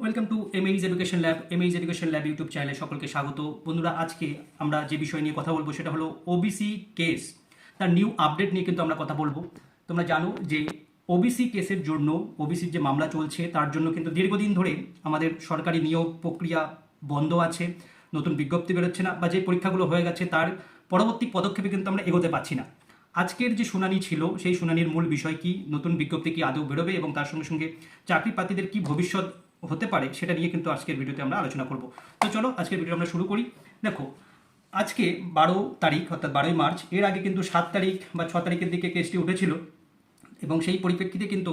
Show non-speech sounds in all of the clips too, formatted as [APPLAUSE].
Welcome to এমএইজ education lab এমএইজ education lab YouTube চ্যানেলে সকলকে স্বাগত। বন্ধুরা, আজকে আমরা যে বিষয় নিয়ে কথা বলব সেটা হলো ওবিসি কেস তার নিউ আপডেট নিয়ে কিন্তু আমরা কথা বলব। তোমরা জানো যে ওবিসি কেসের জন্য ওবিসির যে মামলা চলছে, তার জন্য কিন্তু দীর্ঘদিন ধরে আমাদের সরকারি নিয়োগ প্রক্রিয়া বন্ধ আছে। নতুন বিজ্ঞপ্তি বেরোচ্ছে না বা যে পরীক্ষাগুলো হয়ে গেছে, তার পরবর্তী পদক্ষেপে কিন্তু আমরা এগোতে পারছি না। আজকের যে শুনানি ছিল, সেই শুনানির মূল বিষয় কি, নতুন বিজ্ঞপ্তি কি আদৌ বেরোবে এবং তার সঙ্গে সঙ্গে চাকরি প্রার্থীদের কি ভবিষ্যৎ হতে পারে, সেটা নিয়ে কিন্তু আজকের ভিডিওতে আমরা আলোচনা করব। তো চলো, আজকের ভিডিও আমরা শুরু করি। দেখো, আজকে বারো তারিখ, অর্থাৎ বারোই মার্চ, এর আগে কিন্তু সাত তারিখ বা ছ তারিখের দিকে কেসটি উঠেছিল এবং সেই পরিপ্রেক্ষিতে কিন্তু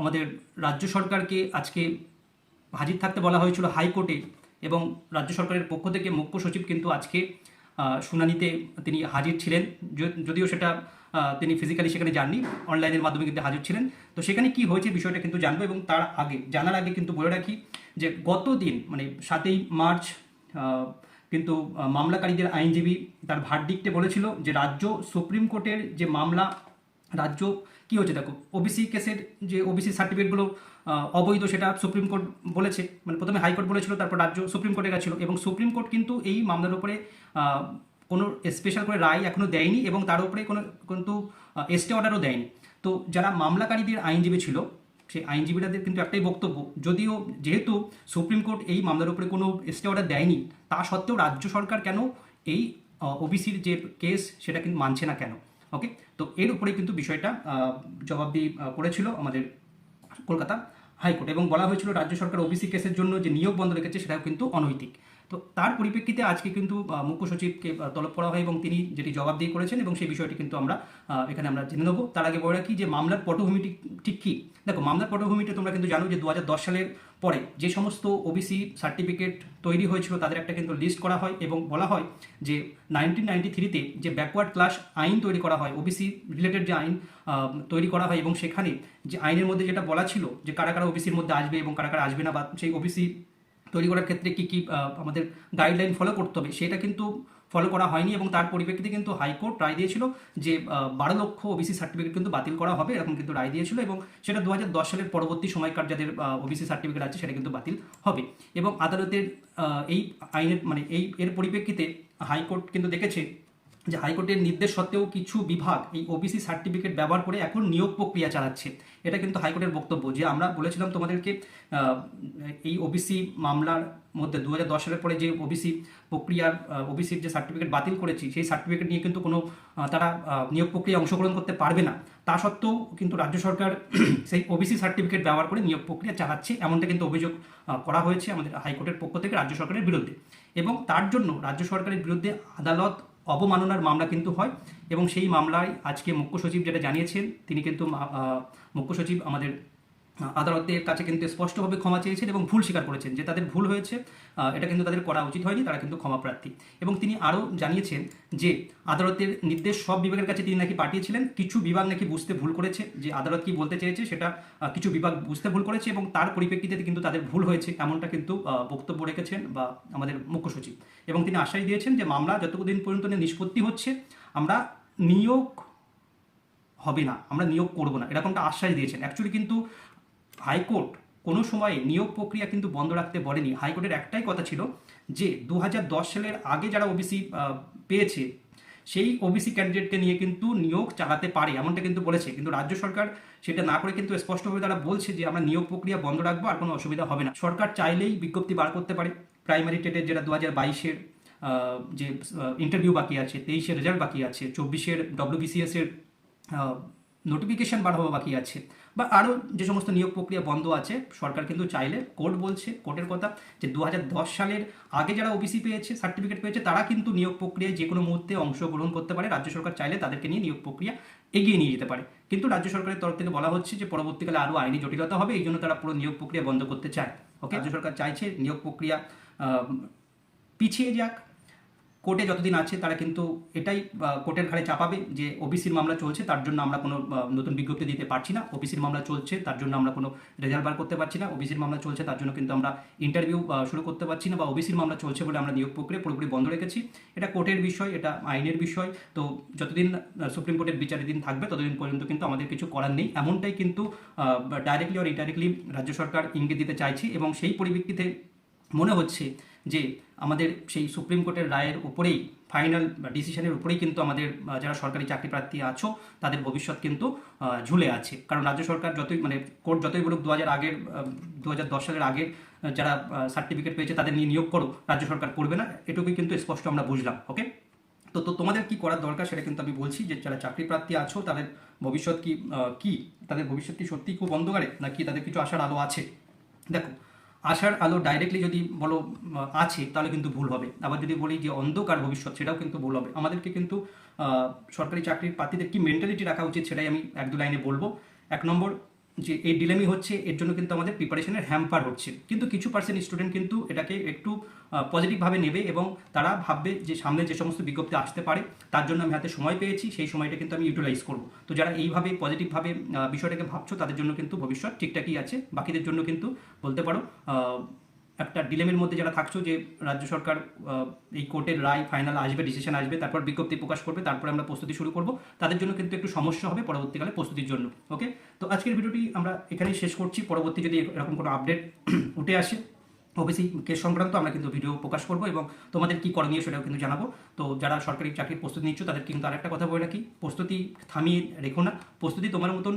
আমাদের রাজ্য সরকারকে আজকে হাজির থাকতে বলা হয়েছিল হাইকোর্টে এবং রাজ্য সরকারের পক্ষ থেকে মুখ্য সচিব কিন্তু আজকে শুনানিতে তিনি হাজির ছিলেন। যদিও সেটা তিনি ফিজিক্যালি সেখানে যাননি অনলাইনের মাধ্যমে কিন্তু হাজির ছিলেন। তো সেখানে কি হয়েছে বিষয়টা কিন্তু জানব এবং তার আগে, জানার আগে কিন্তু বলে রাখি যে গত দিন মানে সাতই মার্চ কিন্তু মামলাকারীদের আইনজীবী তার ভার্ডিক্টে বলেছিল যে রাজ্য সুপ্রিম কোর্টের যে মামলা, রাজ্য কি হচ্ছে দেখো? ওবিসি কেসের যে ওবিসি সার্টিফিকেটগুলো অবৈধ সেটা সুপ্রিম কোর্ট বলেছে মানে প্রথমে হাইকোর্ট বলেছিল, তারপর রাজ্য সুপ্রিম কোর্টে গেছিল এবং সুপ্রিম কোর্ট কিন্তু এই মামলার উপরে কোনো স্পেশাল করে রায় এখনও দেয়নি এবং তার উপরে কোনো, কিন্তু এসটে অর্ডারও দেয়নি। তো যারা মামলাকারীদের আইনজীবী ছিল সেই আইনজীবীরাদের কিন্তু একটাই বক্তব্য, যদিও যেহেতু সুপ্রিম কোর্ট এই মামলার উপরে কোনো স্টে অর্ডার দেয়নি, তা সত্ত্বেও রাজ্য সরকার কেন এই ওবিসির যে কেস সেটা কিন্তু মানছে না কেন? ওকে তো এর উপরে কিন্তু বিষয়টা জবাবদি করেছিল আমাদের কলকাতা হাইকোর্ট এবং বলা হয়েছিল রাজ্য সরকার ওবিসি কেসের জন্য যে নিয়োগ বন্ধ রেখেছে সেটাও কিন্তু অনৈতিক। তো তার পরিপ্রেক্ষিতে আজকে কিন্তু মুখ্য সচিবকে তলব করা হয় এবং তিনি যেটি জবাবদিহি করেছেন এবং সেই বিষয়টি কিন্তু আমরা এখানে আমরা জেনে নেব। তার আগে বলে রাখি যে মামলার পটভূমিটি ঠিক কী? দেখো, মামলার পটভূমিটা তোমরা কিন্তু জানো যে দু হাজার দশ সালের পরে যে সমস্ত ওবিসি সার্টিফিকেট তৈরি হয়েছিল তাদের একটা কিন্তু লিস্ট করা হয় এবং বলা হয় যে নাইনটিন নাইনটি থ্রিতে যে ব্যাকওয়ার্ড ক্লাস আইন তৈরি করা হয় ওবিসি রিলেটেড যে আইন তৈরি করা হয় এবং সেখানে যে আইনের মধ্যে যেটা বলা ছিল যে কারা কারা ওবিসির মধ্যে আসবে এবং কারা কারা আসবে না বা সেই ওবিসি তৈরি করার ক্ষেত্রে কী কী আমাদের গাইডলাইন ফলো করতে হবে, সেটা কিন্তু ফলো করা হয়নি এবং তার পরিপ্রেক্ষিতে কিন্তু হাইকোর্ট রায় দিয়েছিল যে বারো লক্ষ ওবিসি সার্টিফিকেট কিন্তু বাতিল করা হবে, এরকম কিন্তু রায় দিয়েছিল এবং সেটা দু হাজার দশ সালের পরবর্তী সময়কার যাদের ওবিসি সার্টিফিকেট আছে সেটা কিন্তু বাতিল হবে এবং আদালতের এই আইনের মানে এই, এর পরিপ্রেক্ষিতে হাইকোর্ট কিন্তু দেখেছে যে হাইকোর্টের নির্দেশ সত্ত্বেও কিছু বিভাগ এই ওবিসি সার্টিফিকেট ব্যবহার করে এখন নিয়োগ প্রক্রিয়া চালাচ্ছে। এটা কিন্তু হাইকোর্টের বক্তব্য যে আমরা বলেছিলাম তোমাদেরকে এই ওবিসি মামলার মধ্যে দু সালের পরে যে ওবিসি প্রক্রিয়ার ওবিসির যে সার্টিফিকেট বাতিল করেছি, সেই সার্টিফিকেট নিয়ে কিন্তু কোনো তারা নিয়োগ প্রক্রিয়া অংশগ্রহণ করতে পারবে না। তা সত্ত্বেও কিন্তু রাজ্য সরকার [CLEARS THROAT] সেই ওবিসি সার্টিফিকেট ব্যবহার করে নিয়োগ প্রক্রিয়া চালাচ্ছে, এমনটা কিন্তু অভিযোগ করা হয়েছে আমাদের হাইকোর্টের পক্ষ থেকে রাজ্য সরকারের বিরুদ্ধে। এবং তার জন্য রাজ্য সরকারের বিরুদ্ধে আদালত অবমাননার মামলা কিন্তু হয় এবং সেই মামলায় আজকে মুখ্য সচিব যেটা জানিয়েছেন, তিনি কিন্তু মুখ্য সচিব আমাদের আদালতের কাছে কিন্তু স্পষ্টভাবে ক্ষমা চেয়েছেন এবং ভুল স্বীকার করেছেন যে তাদের ভুল হয়েছে এটা কিন্তু তাদের করা উচিত হয়নি, তারা কিন্তু ক্ষমা প্রার্থী। এবং তিনি আরও জানিয়েছেন যে আদালতের নির্দেশ সব বিভাগের কাছে তিনি নাকি পাঠিয়েছিলেন, কিছু বিভাগ নাকি বুঝতে ভুল করেছে, যে আদালত কি বলতে চেয়েছে সেটা কিছু বিভাগ বুঝতে ভুল করেছে এবং তার পরিপ্রেক্ষিতে কিন্তু তাদের ভুল হয়েছে এমনটা কিন্তু বক্তব্য রেখেছেন বা আমাদের মুখ্য সচিব। এবং তিনি আশ্বাস দিয়েছেন যে মামলা যতদিন পর্যন্ত নিষ্পত্তি হচ্ছে, আমরা নিয়োগ হবে না, আমরা নিয়োগ করব না, এরকমটা আশ্বাস দিয়েছেন। অ্যাকচুয়ালি কিন্তু হাইকোর্ট কোনো সময়ে নিয়োগ প্রক্রিয়া কিন্তু বন্ধ রাখতে বলেনি। হাইকোর্টের একটাই কথা ছিল যে দু হাজার দশ সালের আগে যারা ওবিসি পেয়েছে, সেই ওবিসি ক্যান্ডিডেটকে নিয়ে কিন্তু নিয়োগ চালাতে পারে, এমনটা কিন্তু বলেছে। কিন্তু রাজ্য সরকার সেটা না করে কিন্তু স্পষ্টভাবে তারা বলছে যে, আমরা নিয়োগ প্রক্রিয়া বন্ধ রাখব, আর কোনো অসুবিধা হবে না। সরকার চাইলেই বিজ্ঞপ্তি বার করতে পারে। প্রাইমারি টেটের যেটা দু হাজার বাইশের যে ইন্টারভিউ বাকি আছে, তেইশের রেজাল্ট বাকি আছে, চব্বিশের ডব্লিউবিসিএস এর নোটিফিকেশন বার হওয়া বাকি আছে। বা আরও যে সমস্ত নিয়োগ প্রক্রিয়া বন্ধ আছে সরকার কিন্তু চাইলে কোর্ট বলছে কোর্টের কথা যে দু হাজার দশ সালের আগে যারা ওবিসি পেয়েছে সার্টিফিকেট পেয়েছে তারা কিন্তু নিয়োগ প্রক্রিয়ায় যে কোনো মুহূর্তে অংশগ্রহণ করতে পারে। রাজ্য সরকার চাইলে তাদেরকে নিয়ে নিয়োগ প্রক্রিয়া এগিয়ে নিয়ে যেতে পারে। কিন্তু রাজ্য সরকারের তরফ থেকে বলা হচ্ছে যে পরবর্তীকালে আরও আইনি জটিলতা হবে এই জন্য তারা পুরো নিয়োগ প্রক্রিয়া বন্ধ করতে চায়। ওকে রাজ্য সরকার চাইছে নিয়োগ প্রক্রিয়া পিছিয়ে যাক। কোর্টে যতদিন আছে, তারা কিন্তু এটাই কোর্টের ঘাড়ে চাপাবে যে ওবিসির মামলা চলছে, তার জন্য আমরা কোনো নতুন বিজ্ঞপ্তি দিতে পারছি না। ওবিসির মামলা চলছে, তার জন্য আমরা কোনো রেজাল্ট বার করতে পারছি না। ওবিসির মামলা চলছে, তার জন্য কিন্তু আমরা ইন্টারভিউ শুরু করতে পারছি না বা ওবিসির মামলা চলছে বলে আমরা নিয়োগ প্রক্রিয়া পুরোপুরি বন্ধ রেখেছি। এটা কোর্টের বিষয়, এটা আইনের বিষয়। তো যতদিন সুপ্রিম কোর্টের বিচারের দিন থাকবে, ততদিন পর্যন্ত কিন্তু আমাদের কিছু করার নেই। এমনটাই কিন্তু ডাইরেক্টলি অর ইনডাইরেক্টলি রাজ্য সরকার ইঙ্গিত দিতে চাইছে এবং সেই পরিপ্রেক্ষিতে মনে হচ্ছে যে আমাদের সেই সুপ্রিম কোর্টের রায়ের উপরেই ফাইনাল ডিসিশনের উপরেই কিন্তু আমাদের যারা সরকারি চাকরি প্রার্থী আছো, তাদের ভবিষ্যৎ কিন্তু ঝুলে আছে। কারণ রাজ্য সরকার যতই মানে কোর্ট যতই বলুক দু হাজার আগের দু হাজার দশ সালের আগের যারা সার্টিফিকেট পেয়েছে, তাদের নিয়ে নিয়োগ করো, রাজ্য সরকার করবে না। এটুকুই কিন্তু স্পষ্ট আমরা বুঝলাম ওকে তো তো তোমাদের কি করার দরকার সেটা কিন্তু আমি বলছি যে, যারা চাকরি প্রার্থী আছো, তাদের ভবিষ্যৎ কি কি? তাদের ভবিষ্যৎ কি সত্যি খুব অন্ধকারে, নাকি তাদের কিছু আশার আলো আছে? দেখো আশার আলো ডাইরেক্টলি যদি বলো, আছে, তাহলে কিন্তু ভুল হবে। আবার যদি বলি যে অন্ধকার ভবিষ্যৎ, সেটাও কিন্তু ভুল হবে। আমাদেরকে কিন্তু সরকারি চাকরির প্রার্থীদের কি মেন্টালিটি রাখা উচিত, সেটাই আমি এক দু লাইনে বলব। এক নম্বর যে এই ডিলেমি হচ্ছে, এর জন্য কিন্তু আমাদের প্রিপারেশনের হ্যাম্পার হচ্ছে। কিন্তু কিছু পার্সেন্ট স্টুডেন্ট কিন্তু এটাকে একটু পজিটিভভাবে নেবে এবং তারা ভাববে যে সামনে যে সমস্ত বিজ্ঞপ্তি আসতে পারে, তার জন্য আমি হাতে সময় পেয়েছি, সেই সময়টা কিন্তু আমি ইউটিলাইজ করব। তো যারা এইভাবে পজিটিভভাবে বিষয়টাকে ভাবছ, তাদের জন্য কিন্তু ভবিষ্যৎ ঠিকঠাকই আছে। বাকিদের জন্য কিন্তু বলতে পারো একটা ডিলেমের মধ্যে যারা থাকছো যে রাজ্য সরকার এই কোর্টের রায় ফাইনাল আসবে ডিসিশন আসবে, তারপর বিজ্ঞপ্তি প্রকাশ করবে, তারপরে আমরা প্রস্তুতি শুরু করব। তাদের জন্য কিন্তু একটু সমস্যা হবে পরবর্তীকালে প্রস্তুতির জন্য ওকে তো আজকের ভিডিওটি আমরা এখানেই শেষ করছি। পরবর্তী যদি এরকম কোনো আপডেট [CLEARS THROAT] উঠে আসে ওবিসি কেস সংক্রান্ত আমরা কিন্তু ভিডিও প্রকাশ করব এবং তোমাদের কি করণীয় সেটাও কিন্তু জানাব। তো যারা সরকারি চাকরির প্রস্তুতি নিচ্ছ, তাদের কিন্তু আরেকটা কথা বলে রাখি। প্রস্তুতি থামিয়ে রেখো না। প্রস্তুতি তোমার মতন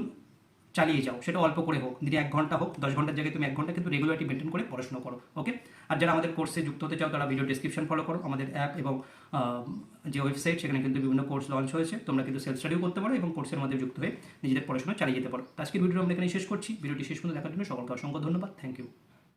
চালিয়ে যাও, সেটা অল্প করে হোক যদি এক ঘণ্টা হোক, দশ ঘণ্টার জায়গায় তুমি এক ঘণ্টা কিন্তু রেগুলারটি মেনটেন করে পড়াশোনা করো ওকে আর যারা আমাদের কোর্সে যুক্ত হতে চাও, তারা ভিডিও ডিসক্রিপশন ফলো করো, আমাদের অ্যাপ এবং যে ওয়েবসাইট সেখানে কিন্তু বিভিন্ন কোর্স লঞ্চ হয়েছে, তোমরা কিন্তু সেলফ স্টাডিও করতে পারো এবং কোর্সের মধ্যে যুক্ত হয়ে নিজেদের পড়াশোনা চালিয়ে যেতে পারো। আজকে আজকের ভিডিও আমরা এখানে শেষ করছি ভিডিওটি শেষ পর্যন্ত দেখার জন্য সকলকে অসংখ্য ধন্যবাদ থ্যাংক ইউ